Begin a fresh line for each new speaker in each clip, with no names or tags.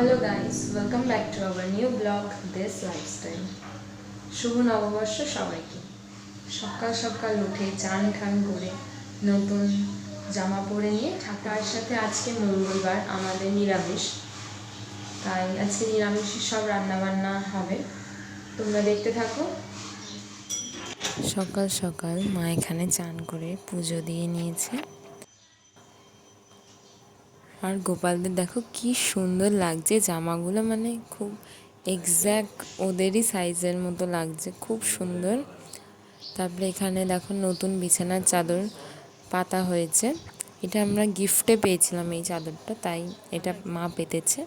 Hello guys welcome back to our new blog this lifestyle শুভ নববর্ষ সবাইকে। সকাল সকাল উঠে চান ঠান করে নতুন জামা পরে নিয়ে ঠাকুরের সাথে আজকে মঙ্গলবার, আমাদের নিরামিষ। তাই আজকে নিরামিষের সব রান্নাবান্না হবে। তোমরা দেখতে থাকো।
সকাল সকাল মা এখানে চান করে পুজো দিয়ে নিয়েছে। আর গোপালদের দেখো কি সুন্দর লাগছে, জামাগুলো মানে খুব এক্স্যাক্ট ওদেরই সাইজের মতো লাগছে, খুব সুন্দর। তারপরে এখানে দেখো নতুন বিছানার চাদর পাতা হয়েছে। এটা আমরা গিফটে পেয়েছিলাম এই চাদরটা, তাই এটা মা পেতেছে।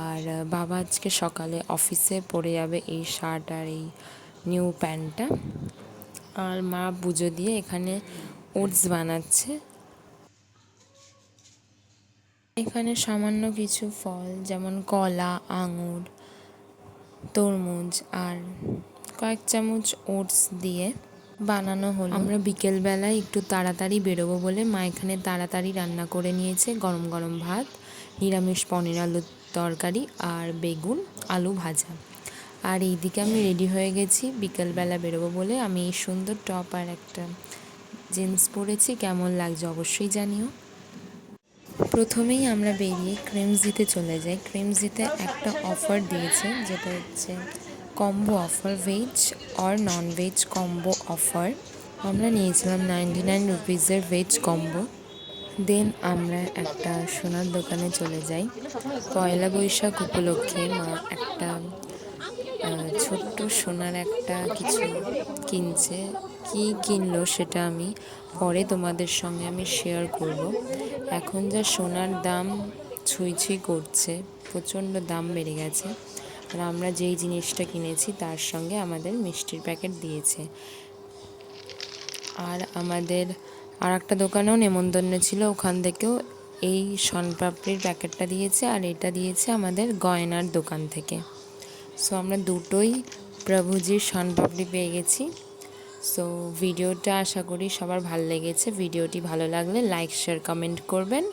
আর বাবা আজকে সকালে অফিসে পরে যাবে এই শার্ট আর এই নিউ প্যান্টটা। আর মা পুজো দিয়ে এখানে ওটস বানাচ্ছে। এখানে সামান্য কিছু ফল, যেমন কলা, আঙুর, তরমুজ আর কয়েক চামচ ওটস দিয়ে বানানো হলো। আমরা বিকেলবেলায় একটু তাড়াতাড়ি বেরোবো বলে মা এখানে তাড়াতাড়ি রান্না করে নিয়েছে গরম গরম ভাত, নিরামিষ পনির আলুর তরকারি আর বেগুন আলু ভাজা। আর এইদিকে আমি রেডি হয়ে গেছি, বিকেলবেলা বেরোবো বলে আমি এই সুন্দর টপ আর একটা জিন্স পরেছি। কেমন লাগছে অবশ্যই জানিও। প্রথমেই আমরা বেরিয়ে ক্রিমসিতে চলে যাই। ক্রিমসিতে একটা অফার দিয়েছে, যেটা হচ্ছে কম্বো অফার ভেজ আর নন ভেজ কম্বো অফার আমরা নিয়েছিলাম নাইনটি নাইন রুপিজের ভেজ কম্বো দেন আমরা একটা সোনার দোকানে চলে যাই। পয়লা বৈশাখ উপলক্ষে মা একটা ছোট্ট সোনার একটা কিছু কিনছে। কি কিনলো সেটা আমি পরে তোমাদের সঙ্গে আমি শেয়ার করব। এখন যা সোনার দাম ছুঁই ছুঁই করছে, প্রচণ্ড দাম বেড়ে গেছে। আর আমরা যেই জিনিসটা কিনেছি তার সঙ্গে আমাদের মিষ্টির প্যাকেট দিয়েছে। আর আমাদের আর একটা দোকানেও নেমন্তন্ন ছিল, ওখান থেকেও এই শনপাপড়ির প্যাকেটটা দিয়েছে আর এটা দিয়েছে আমাদের গয়নার দোকান থেকে। সো আমরা দুটোই প্রভুজির সনপাপড়ি পেয়ে গেছি। সো ভিডিওটা আশা করি সবার ভালো লেগেছে। ভিডিওটি ভালো লাগলে লাইক শেয়ার কমেন্ট করবেন।